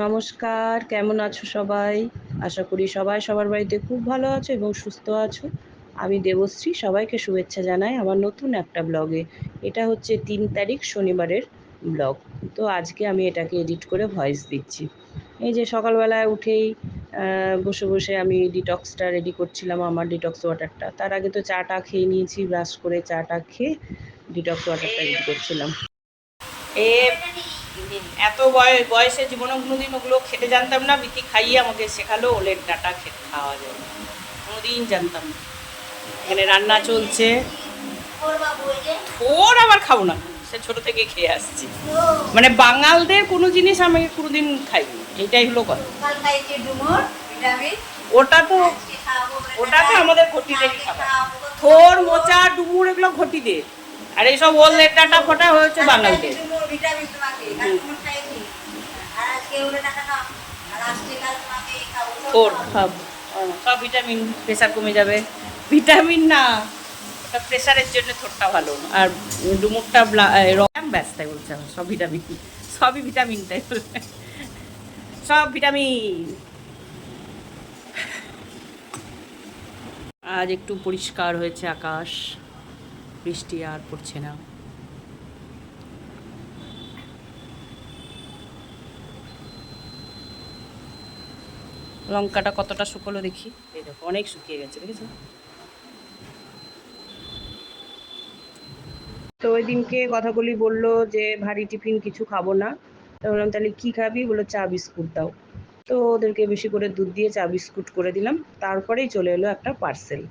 নমস্কার, কেমন আছো সবাই? আশা করি সবাই সবার বাড়িতে খুব ভালো আছো এবং সুস্থ আছো। আমি দেবশ্রী, সবাইকে শুভেচ্ছা জানাই আমার নতুন একটা ব্লগে। এটা হচ্ছে তিন তারিখ শনিবারের ব্লগ। তো আজকে আমি এটাকে এডিট করে ভয়েস দিচ্ছি। এই যে সকালবেলায় উঠেই বসে বসে আমি ডিটক্সটা রেডি করছিলাম, আমার ডিটক্স ওয়াটারটা তার আগে তো চাটা খেয়ে নিয়েছি ব্রাশ করে চাটা খেয়ে ডিটক্স ওয়াটারটা রেডি করছিলাম। এ এত বয়স বয়সে জীবনে কোনোদিন ওগুলো খেতে জানতাম না বিকি খাইয়ে আমাকে শেখালো ওলের ডাটা খেতে খাওয়া যায়। কোনোদিন জানতাম না। এখানে রান্না চলছে। থোর আবার খাব না। সে ছোট থেকে খেয়ে আসছি। মানে বাঙালদের কোনো জিনিস আমি কোনোদিন খাইনি। এটাই হলো কথা। ওটা তো ওটা তো আমাদের ঘটিদেরই খাবার। থোর মোচা ডুমুর এগুলো ঘটিদের আর এইসব ওলের ডাটা ফোটা হয়েছে বাঙালদের। প্রেশার কমে যাবে। ভিটামিন না প্রেশারের জন্য আর ডুমুরটা তাই বলছে আমার, সব ভিটামিন সবই ভিটামিন তাই সব ভিটামিন আজ একটু পরিষ্কার হয়েছে আকাশ বৃষ্টি আর পড়ছে না। লঙ্কাটা কতটা শুকলো দেখি। এই দেখো, অনেক শুকিয়ে গেছে, দেখেছ? তো ওই দিনকে কথাগুলি বলল যে, ভারী টিফিন কিছু খাব না। তো বললাম, তাহলে কী খাবি? বলে চা, বিস্কুট দাও। তো ওদেরকে বেশি করে দুধ দিয়ে চা, বিস্কুট করে দিলাম। তারপরেই চলে এলো একটা পার্সেল।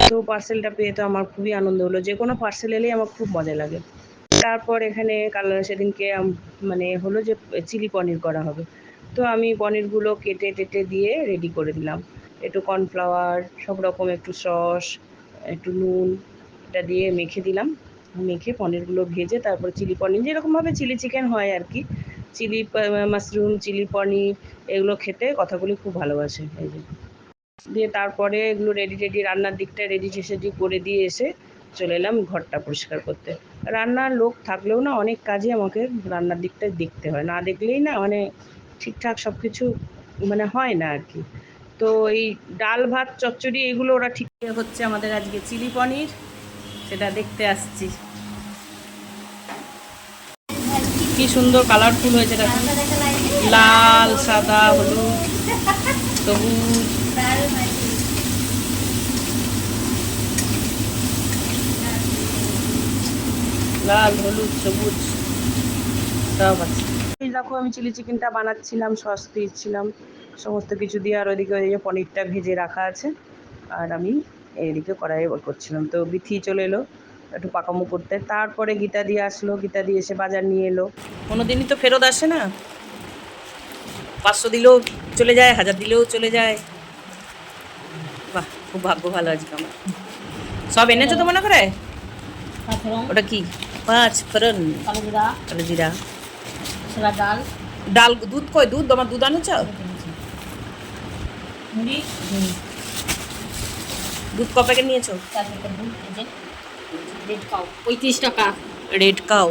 তো পার্সেলটা পেয়ে তো আমার খুবই আনন্দ হলো। যে কোনো পার্সেল এলেই আমার খুব মজা লাগে। তারপর এখানে কাল সেদিনকে মানে হলো যে, চিলি পনির করা হবে। তো আমি পনিরগুলো কেটে টেটে দিয়ে রেডি করে দিলাম। একটু কর্নফ্লাওয়ার সব রকম, একটু সস, একটু নুন, এটা দিয়ে মেখে দিলাম। মেখে পনিরগুলো ভেজে তারপর চিলি পনির, যেরকমভাবে চিলি চিকেন হয় আর কি চিলি মাশরুম চিলি পনির, এগুলো খেতে কথাগুলি খুব ভালোবাসে, এই যে। দিয়ে তারপরে এগুলো রেডি রেডি রান্নার দিকটা রেডি শেডি করে দিয়ে এসে চলে এলাম ঘরটা পরিষ্কার করতে। রান্নার লোক থাকলেও না অনেক কাজই আমাকে রান্নার দিকটা দেখতে হয়। না দেখলেই না মানে ঠিকঠাক সব কিছু মানে হয় না আর কি। তো এই ডাল, ভাত, চচ্চড়ি এগুলো ওরা ঠিক হচ্ছে আমাদের আজকে চিলি পনির, সেটা দেখতে আসছি। কি সুন্দর কালারফুল হয়েছে দেখুন লাল, সাদা, হলুদ, সবুজ। লাল, হলুদ, সবুজ, সব আছে। দেখো আমি চিলি চিকেনটা বানাচ্ছিলাম সস দিচ্ছিলাম সমস্ত কিছু দিয়ে আর ওইদিকে ওই যে পনিরটা ভেজে রাখা আছে। আর আমি এইদিকে কড়াইয়ে করছিলাম। তো বিথি চলে এলো একটু পাকামো করতে। তারপরে গীতা দিয়ে আসলো। গীতা দিয়ে এসে বাজার নিয়ে এলো। কোনো দিনই তো ফেরত আসে না। পাঁচশো দিলেও চলে যায় হাজার দিলেও চলে যায়। বাহ খুব ভাগ্য ভালো আজকে আমার। সব এনেছো তো মনে করে? ওটা কি? পাঁচ কালোজিরা কালো জিরা। ছোলার ডাল। ডাল দুধ কই? দুধ? তোমার দুধ আনেছ? মুড়ি দুধ ক প্যাকেট নিয়েছো? চার প্যাকেট দুধ রেড কাউ। পঁয়ত্রিশ টাকা। Red cow.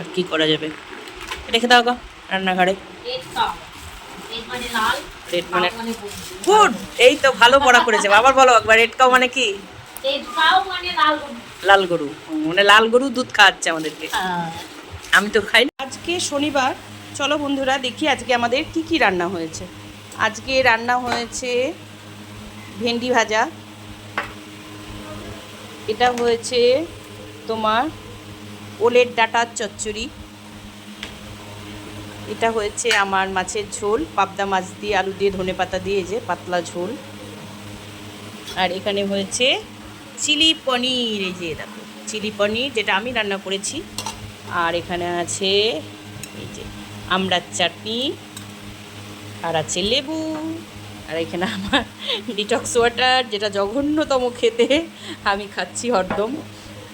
আর কি করা যাবে? রেখে দাও গা রান্নাঘরে। Red cow. রেড মানে লাল রেড মানে মানে। গুড এই তো ভালো পড়া করেছে। আবার বলো একবার রেড কাউ মানে কি? মানে লাল গরু। মানে লাল গরু দুধ খাওয়াচ্ছে আমাদেরকে। হ্যাঁ। আমি তো খাই না আজকে শনিবার। চলো বন্ধুরা, দেখি আজকে আমাদের কি কি রান্না হয়েছে। আজকে রান্না হয়েছে ভেন্ডি ভাজা। এটা হয়েছে তোমার ওলের ডাটার চচ্চড়ি। এটা হয়েছে আমার মাছের ঝোল, পাবদা মাছ দিয়ে আলু দিয়ে ধনে পাতা দিয়ে যে পাতলা ঝোল। আর এখানে হয়েছে চিলি পনির, এই যে দেখো, চিলি পনির যেটা আমি রান্না করেছি। আর এখানে আছে এই যে আমড়ার চাটনি, আর আছে লেবু, আর এখানে আমার ডিটক্স ওয়াটার যেটা জঘন্যতম খেতে, আমি খাচ্ছি হরদম।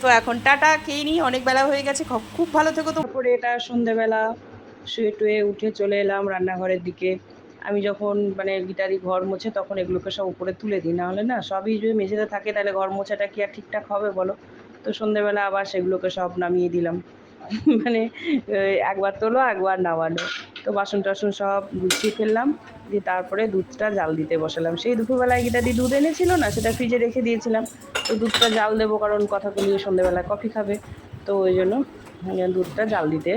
তো এখন টাটা, খেয়ে নিই, অনেক বেলা হয়ে গেছে খুব- ভালো থেকো তো। তারপরে এটা সন্ধেবেলা, শুয়ে টুয়ে উঠে চলে এলাম রান্নাঘরের দিকে। আমি যখন মানে গিটারি ঘর মোছে, তখন এগুলোকে সব উপরে তুলে দিই। নাহলে না, সবই যদি মেঝেতে থাকে, তাহলে ঘর মোছাটা কি আর ঠিকঠাক হবে বলো? তো সন্ধেবেলা আবার সেগুলোকে সব নামিয়ে দিলাম। মানে একবার তোলো, একবার নামানো তো বাসন টাসন সব গুছিয়ে ফেললাম, দিয়ে তারপরে দুধটা জাল দিতে বসালাম। সেই দুপুরবেলায় গীতাদি দুধ এনেছিল না? সেটা ফ্রিজে রেখে দিয়েছিলাম। তো দুধটা জাল দেবো, কারণ কথা বলিয়ে সন্ধ্যেবেলায় কফি খাবে। তো ওই জন্য দুধটা জাল দিতে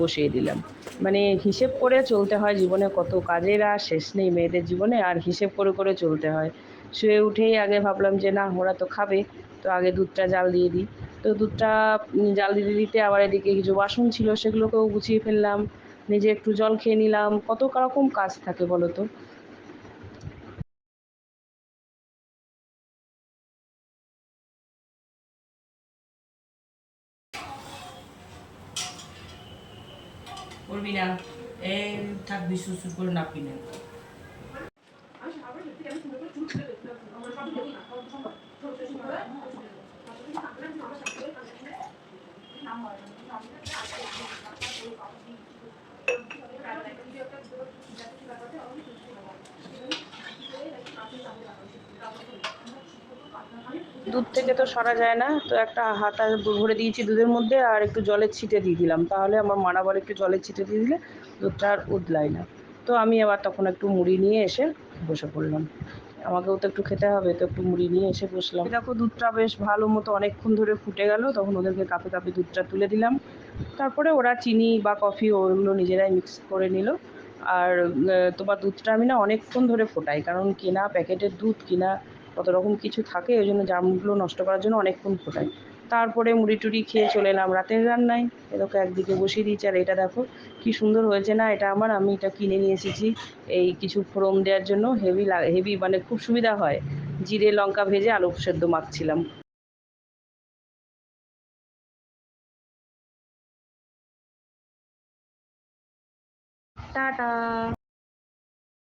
বসিয়ে দিলাম। মানে হিসেব করে চলতে হয় জীবনে, কত কাজের আর শেষ নেই মেয়েদের জীবনে, আর হিসেব করে করে চলতে হয়। শুয়ে উঠেই আগে ভাবলাম যে, না, ওরা তো খাবে, তো আগে দুধটা জাল দিয়ে দিই। তো দুধটা জাল দিতে দিতে আবার এদিকে কিছু বাসন ছিল, সেগুলোকেও গুছিয়ে ফেললাম। নিজে একটু জল খেয়ে নিলাম। কত রকম কাজ থাকে বলো তো? করবি না। এই থাকবি সুসু করে নাপি না দুধ থেকে তো সরা যায় না, তো একটা হাতা ভরে দিয়েছি দুধের মধ্যে আর একটু জলের ছিটে দিয়ে দিলাম। তাহলে আমার মানা বলে একটু জলের ছিটে দিয়ে দিলে দুধটা আর উদলায় না। তো আমি আবার তখন একটু মুড়ি নিয়ে এসে বসে পড়লাম। আমাকেও তো একটু খেতে হবে, তো একটু মুড়ি নিয়ে এসে বসলাম। দেখো, দুধটা বেশ ভালো মতো অনেকক্ষণ ধরে ফুটে গেল, তখন ওদেরকে কাপে কাপে দুধটা তুলে দিলাম। তারপরে ওরা চিনি বা কফি ওগুলো নিজেরাই মিক্স করে নিল। আর তোমার দুধটা আমি না অনেকক্ষণ ধরে ফোটাই, কারণ কেনা প্যাকেটের দুধ, কিনা কত রকম কিছু থাকে ওই জন্য জামগুলো নষ্ট করার জন্য অনেকক্ষণ ফোটাই। তারপরে মুড়ি টুড়ি খেয়ে চলে এলাম। রাতের রান্নায়। এরকম একদিকে বসিয়ে দিয়েছি, আর এটা দেখো কি সুন্দর হয়েছে না? এটা আমার, আমি এটা কিনে নিয়ে এসেছি এই কিছু ফোড়ন দেওয়ার জন্য। হেভি হেভি মানে খুব সুবিধা হয়। জিরে, লঙ্কা ভেজে আলু সেদ্ধ মাখছিলাম। টাটা।